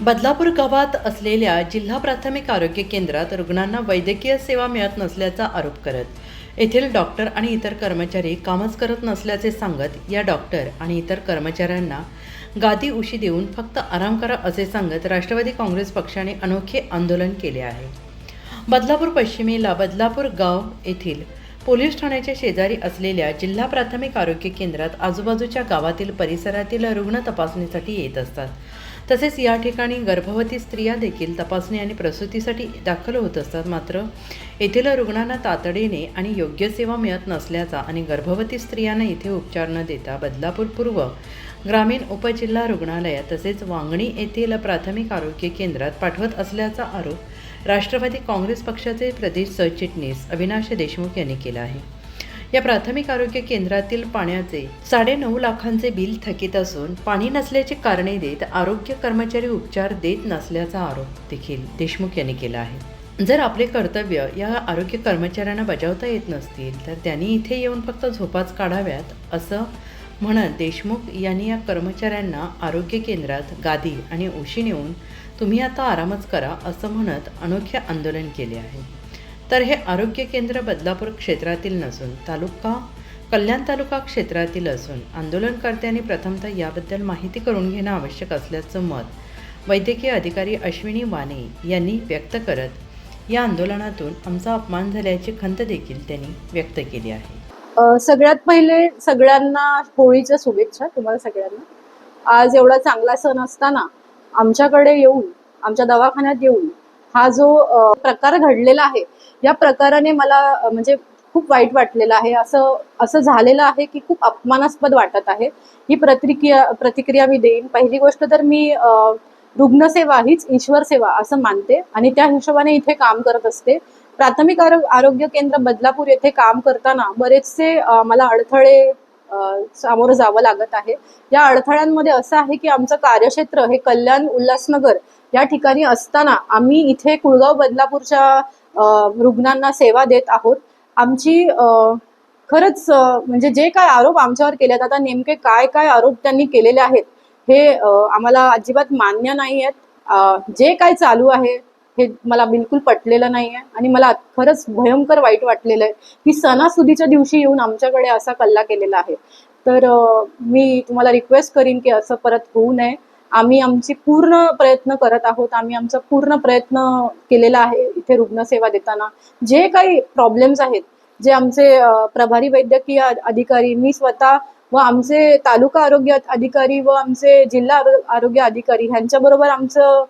बदलापूर गावात असलेल्या जिल्हा प्राथमिक आरोग्य केंद्रात रुग्णांना वैद्यकीय सेवा मिळत नसल्याचा आरोप करत येथील डॉक्टर आणि इतर कर्मचारी कामच करत नसल्याचे सांगत या डॉक्टर आणि इतर कर्मचाऱ्यांना गादी उशी देऊन फक्त आराम करा असे सांगत राष्ट्रवादी काँग्रेस पक्षाने अनोखे आंदोलन केले आहे. बदलापूर पश्चिमेला बदलापूर गाव येथील पोलीस ठाण्याच्या शेजारी असलेल्या जिल्हा प्राथमिक आरोग्य केंद्रात आजूबाजूच्या गावातील परिसरातील रुग्ण तपासणीसाठी येत असतात. तसेच या ठिकाणी गर्भवती स्त्रिया देखील तपासणी आणि प्रसूतीसाठी दाखल होत असतात. मात्र येथील रुग्णांना तातडीने आणि योग्य सेवा मिळत नसल्याचा आणि गर्भवती स्त्रियांना इथे उपचार न देता बदलापूर पूर्व ग्रामीण उपजिल्हा रुग्णालयात तसेच वांगणी येथील प्राथमिक आरोग्य केंद्रात पाठवत असल्याचा आरोप राष्ट्रवादी काँग्रेस पक्षाचे प्रदेश सरचिटणीस अविनाश देशमुख यांनी केला आहे. या प्राथमिक आरोग्य केंद्रातील पाण्याचे साडेनऊ लाखांचे बिल थकीत असून पाणी नसल्याची कारणे देत आरोग्य कर्मचारी उपचार देत नसल्याचा आरोप देखील देशमुख यांनी केला आहे. जर आपले कर्तव्य या आरोग्य कर्मचाऱ्यांना बजावता येत नसतील तर त्यांनी इथे येऊन फक्त झोपाच काढाव्यात असं म्हणत देशमुख यांनी या कर्मचाऱ्यांना आरोग्य केंद्रात गादी आणि उशी नेऊन तुम्ही आता आरामच करा असं म्हणत अनोखे आंदोलन केले आहे. तर हे आरोग्य केंद्र बदलापूर क्षेत्रातील नसून तालुका कल्याण तालुका क्षेत्रातील असून आंदोलनकर्त्यांनी प्रथमतः याबद्दल माहिती करून घेणं आवश्यक असल्याचं मत वैद्यकीय अधिकारी अश्विनी वाने यांनी व्यक्त करत या आंदोलनातून आमचा अपमान झाल्याची खंत देखील त्यांनी व्यक्त केली आहे. सगळ्यात पहिले सगळ्यांना होळीच्या शुभेच्छा तुम्हाला सगळ्यांना. आज एवढा चांगला सण असताना आमच्याकडे येऊन आमच्या दवाखान्यात येऊन हा जो प्रकार घडलेला आहे या प्रकाराने मला म्हणजे खूप वाईट वाटलेलं आहे. असं असं झालेलं आहे की खूप अपमानास्पद वाटत आहे. ही प्रतिक्रिया प्रतिक्रिया मी देईन. पहिली गोष्ट तर मी रुग्णसेवा हीच ईश्वर सेवा असं मानते आणि त्या हिशोबाने इथे काम करत असते. प्राथमिक आरो- आरोग्य केंद्र बदलापूर येथे काम करताना बरेचसे मला अडथळे सामोरं जावं लागत आहे. या अडथळ्यांमध्ये असं आहे की आमचं कार्यक्षेत्र हे कल्याण उल्हासनगर या ठिकाणी असताना आम्ही इथे कुळगाव बदलापूरच्या रुग्णांना सेवा देत आहोत. आमची खरंच म्हणजे जे काय आरोप आमच्यावर केलेत आता नेमके काय काय आरोप त्यांनी केलेले आहेत हे आम्हाला अजिबात मान्य नाही आहेत. जे काय चालू आहे हे मला बिलकुल पटलेलं नाही आहे आणि मला खरंच भयंकर वाईट वाटलेलं आहे की सणासुदीच्या दिवशी येऊन आमच्याकडे असा कल्ला केलेला आहे. तर मी तुम्हाला रिक्वेस्ट करीन की असं परत होऊ नये. आम्ही आमची पूर्ण प्रयत्न करत आहोत. आम्ही आमचा पूर्ण प्रयत्न केलेला आहे इथे रुग्णसेवा देताना. जे काही प्रॉब्लेम्स आहेत जे आमचे प्रभारी वैद्यकीय अधिकारी मी स्वतः व आमचे तालुका आरोग्य अधिकारी व आमचे जिल्हा आरोग्य अधिकारी ह्यांच्याबरोबर आमचं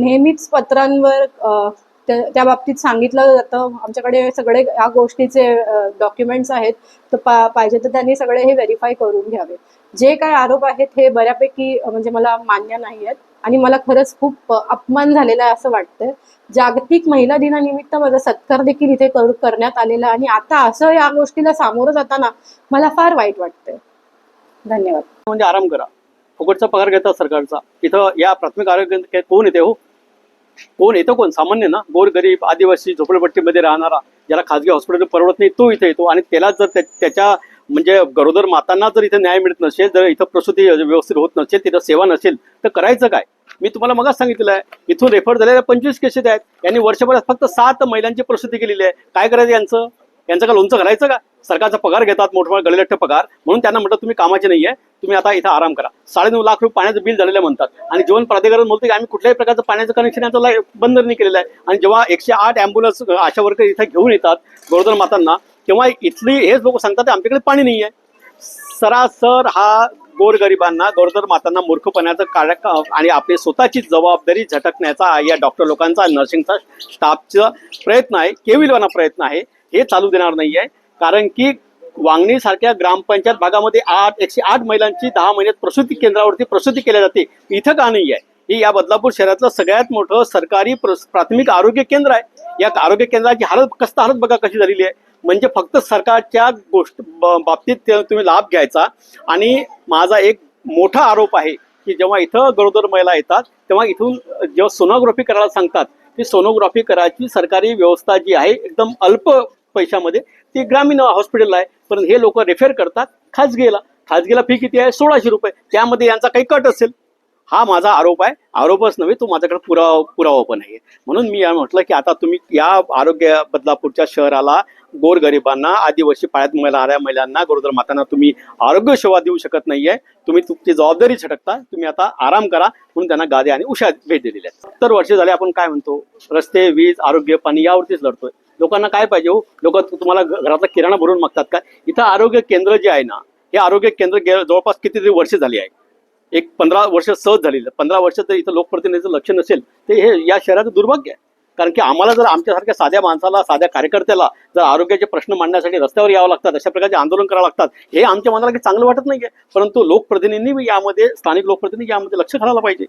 नेहमीच पत्रांवर अ, त्या बाबतीत सांगितलं जातं. आमच्याकडे सगळे या गोष्टीचे डॉक्युमेंट्स आहेत. तर पा पाहिजे तर त्यांनी सगळे हे व्हेरीफाय करून घ्यावे. जे काय आरोप आहेत हे बऱ्यापैकी म्हणजे मला मान्य नाही आहेत. आणि मला खरंच खूप अपमान झालेला आहे असं वाटतंय. जागतिक महिला दिनानिमित्त माझा सत्कार देखील इथे कर- करण्यात आलेला आणि आता असं या गोष्टीला सामोरं जाताना मला फार वाईट वाटतंय. धन्यवाद. म्हणजे आराम करा. फुकटचा पगार घेतात सरकारचा. इथं या प्राथमिक आरोग्य कोण येते हो? कोण येतो कोण? सामान्य ना? गोरगरीब आदिवासी झोपडपट्टीमध्ये राहणारा ज्याला खाजगी हॉस्पिटल परवडत नाही तो इथे येतो. आणि त्याला जर त्याच्या म्हणजे गरोदर मातांना जर इथे न्याय मिळत नसेल जर इथं प्रसूती व्यवस्थित होत नसेल तिथं सेवा नसेल तर करायचं काय? मी तुम्हाला मगाच सांगितलं आहे. इथून रेफर झालेल्या पंचवीस केसेस आहेत. यांनी वर्षभरात फक्त सात महिलांची प्रसूती केलेली आहे. काय करायचं यांचं? यांचं का लोणचं घालायचं का? सरकारचा पगार घेतात मोठमोठा गळेलट्ट पगार म्हणून त्यांना म्हटलं तुम्ही कामाचे नाही आहे तुम्ही आता इथं आराम करा. साडेनऊ लाख रुपये पाण्याचं बिल झालेलं म्हणतात. आणि जीवन प्राधिकरण बोलतो की आम्ही कुठल्याही प्रकारचं पाण्याचं कनेक्शन याचं बंद नाही केलेलं आहे. आणि जेव्हा एकशे आठ अँब्युलन्स आशा वर्कर इथं घेऊन येतात गरोदर मातांना तेव्हा इथली हेच लोक सांगतात आमच्याकडे पाणी नाही आहे सरासर हा गोरगरिबांना गरोदर मातांना मूर्खपणाचं कार्य आणि आपली स्वतःची जबाबदारी झटकण्याचा या डॉक्टर लोकांचा नर्सिंगचा स्टाफचा प्रयत्न आहे केविलवाना प्रयत्न आहे हे चालू देणार नाही आहे कारण की वांगणी सारख्या ग्रामपंचायत भागामध्ये आठ एकशे आठ महिलांची दहा महिन्यात प्रसूती केंद्रावरती प्रसूती केल्या जाते. इथं का नाही आहे हे या बदलापूर शहरातलं सगळ्यात मोठं सरकारी प्रस- प्राथमिक आरोग्य केंद्र आहे. या आरोग्य केंद्राची हालत कस्त हालत बघा कशी झालेली आहे. म्हणजे फक्त सरकारच्या गोष्ट बाबतीत ते तुम्ही लाभ घ्यायचा. आणि माझा एक मोठा आरोप आहे की जेव्हा इथं गरोदर महिला येतात तेव्हा इथून जेव्हा सोनोग्राफी करायला सांगतात ती सोनोग्राफी करायची सरकारी व्यवस्था जी आहे एकदम अल्प पैशामध्ये ती ग्रामीण हॉस्पिटल आहे. पण हे लोक रेफर करतात खाजगीला. खाजगीला फी किती आहे? सोळाशे रुपये. त्यामध्ये यांचा काही कट असेल. हा माझा आरोप आहे. आरोपच नव्हे तो माझ्याकडे पुरावा पुरावा पण आहे. म्हणून मी म्हटलं की आता तुम्ही या आरोग्य बदलापूरच्या शहराला गोरगरिबांना आदिवासी पाळ्यात मिळणाऱ्या महिलांना गरोदर मातांना तुम्ही आरोग्य सेवा देऊ शकत नाहीये. तुम्ही तुमची जबाबदारी झटकता. तुम्ही आता आराम करा. म्हणून त्यांना गादी आणि उशा भेट दिलेल्या आहेत. सत्तर वर्ष झाले आपण काय म्हणतो? रस्ते वीज आरोग्य पाणी यावरतीच लढतोय. लोकांना काय पाहिजे हो? लोक तुम्हाला घरातला किराणा भरून मागतात का? इथं आरोग्य केंद्र जे आहे ना हे आरोग्य केंद्र गे- जवळपास कितीतरी वर्ष झाली आहे. एक पंधरा वर्ष सहज झालेली पंधरा वर्ष जर इथं लोकप्रतिनिधीचं लक्ष नसेल तर हे या शहराचं दुर्भाग्य आहे. कारण की आम्हाला जर आमच्यासारख्या साध्या माणसाला साध्या कार्यकर्त्याला जर आरोग्याचे प्रश्न मांडण्यासाठी रस्त्यावर यावं लागतात अशा प्रकारचे आंदोलन करावं लागतात हे आमच्या मनाला काही चांगलं वाटत नाही आहे परंतु लोकप्रतिनिधींनी यामध्ये स्थानिक लोकप्रतिनिधी यामध्ये लक्ष घालायला पाहिजे.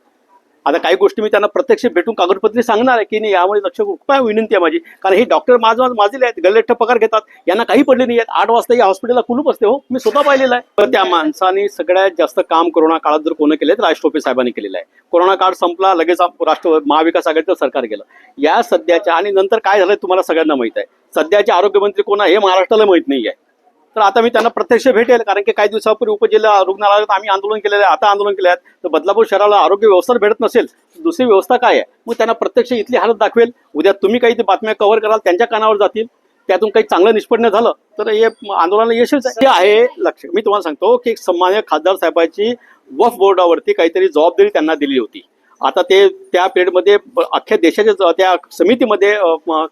आता काही गोष्टी मी त्यांना प्रत्यक्ष भेटून कागदपत्रे सांगणार आहे की नाही यामुळे लक्ष काय विनंती आहे माझी. कारण हे डॉक्टर माझं माझे आहेत गल्लेट्ट पगार घेतात यांना काही पडले नाही आहेत. आठ वाजता या हॉस्पिटलला कुलूप असते हो मी स्वतः पाहिलेलं आहे. तर त्या माणसाने सगळ्यात जास्त काम कोरोना काळात जर कोणी केलं तर राज टोपे साहेबांनी केलेलं आहे. कोरोना काळ संपला लगेच राष्ट्र महाविकास आघाडीचं सरकार गेलं. या सध्याच्या आणि नंतर काय झालं तुम्हाला सगळ्यांना माहीत आहे. सध्याचे आरोग्यमंत्री कोण आहे हे महाराष्ट्राला माहीत नाही आहे तर आता मी त्यांना प्रत्यक्ष भेटेल कारण की काही दिवसापूर्वी उपजिल्हा रुग्णालयात आम्ही आंदोलन केलेलं आहे आता आंदोलन केलं आहे. तर बदलापूर शहराला आरोग्य व्यवस्था भेटत नसेल दुसरी व्यवस्था काय आहे? मग त्यांना प्रत्यक्ष इथली हालत दाखवेल. उद्या तुम्ही काही ते बातम्या कव्हर कराल त्यांच्या कानावर जातील. त्यातून काही चांगलं निष्पन्न झालं तर हे आंदोलनाला यशच हे आहे लक्ष. मी तुम्हाला सांगतो की सन्मान्य खासदार साहेबांची वफ बोर्डावरती काहीतरी जबाबदारी त्यांना दिली होती. आता ते त्या पिरियडमध्ये अख्ख्या देशाच्या त्या समितीमध्ये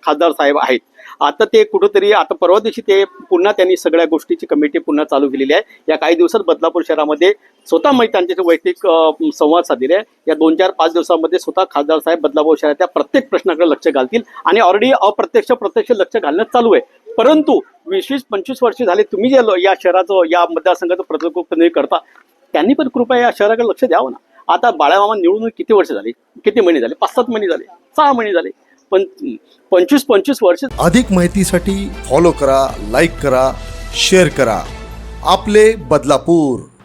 खासदार साहेब आहेत. आता ते कुठंतरी आता परवा दिवशी ते पुन्हा त्यांनी सगळ्या गोष्टीची कमिटी पुन्हा चालू केलेली आहे. या काही दिवसात बदलापूर शहरामध्ये स्वतः मी त्यांच्याशी वैयक्तिक संवाद साधलेले आहे या दोन चार पाच दिवसामध्ये स्वतः खासदार साहेब बदलापूर शहरातल्या प्रत्येक प्रश्नाकडे लक्ष घालतील आणि ऑलरेडी अप्रत्यक्ष प्रत्यक्ष लक्ष घालणं चालू आहे. परंतु वीस पंचवीस वर्ष झाले तुम्ही जे या शहराचं या मतदारसंघाचं प्रतिनिधित्व करता त्यांनी पण कृपया या शहराकडे लक्ष द्यावं ना. आता बाळामामा निवडून किती वर्ष झाली? किती महिने झाले? पाच सात महिने झाले. सहा महिने झाले. पण पंचवीस पंचवीस वर्ष अधिक माहितीसाठी फॉलो करा लाईक करा शेअर करा. आपले बदलापूर.